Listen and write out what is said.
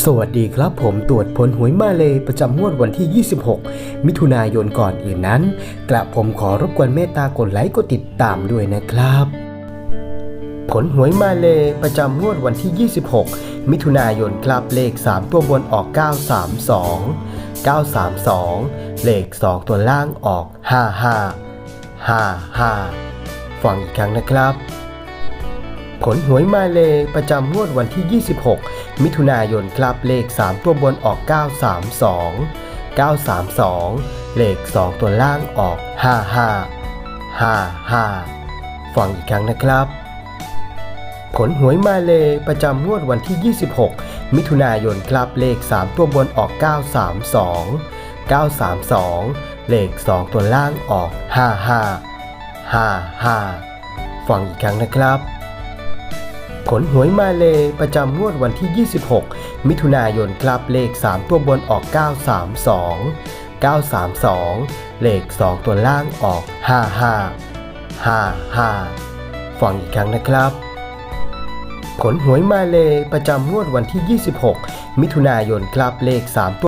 สวัสดีครับผมตรวจผลหวยมาเลยประจำงวดวันที่ 26 มิถุนายนก่อนอื่นนั้น กระผมขอรบกวนเมตตากดไลค์กดติดตามด้วยนะครับ ผลหวยมาเลยประจำงวดวันที่ 26 มิถุนายนครับเลข 3 ตัวบนออก 932 932 เลข 2 ตัวล่างออก 55 55 ฟังอีกครั้งนะครับ ผลหวยมาเลยประจำงวดวันที่ 26 มิถุนายนครับเลข 3 ตัวบนออก 932 932 เลข 2 ตัวล่างออก 55 55 ฟังอีกครั้งนะครับ ผลหวยมาเลยประจำงวดวันที่ 26 มิถุนายนครับเลข 3 ตัวบนออก 932 932 เลข 2 ตัวล่างออก 55 55ฟังอีกครั้งนะครับ ผลหวยมาเลยประจำงวดวันที่ 26 มิถุนายนครับเลข 3 ตัวบนออก 932 932 เลข 2 ตัวล่างออก 55 55 ฟังอีกครั้งนะครับ ผลหวยมาเลยประจำงวดวันที่ 26 มิถุนายนครับเลข 3 ตัว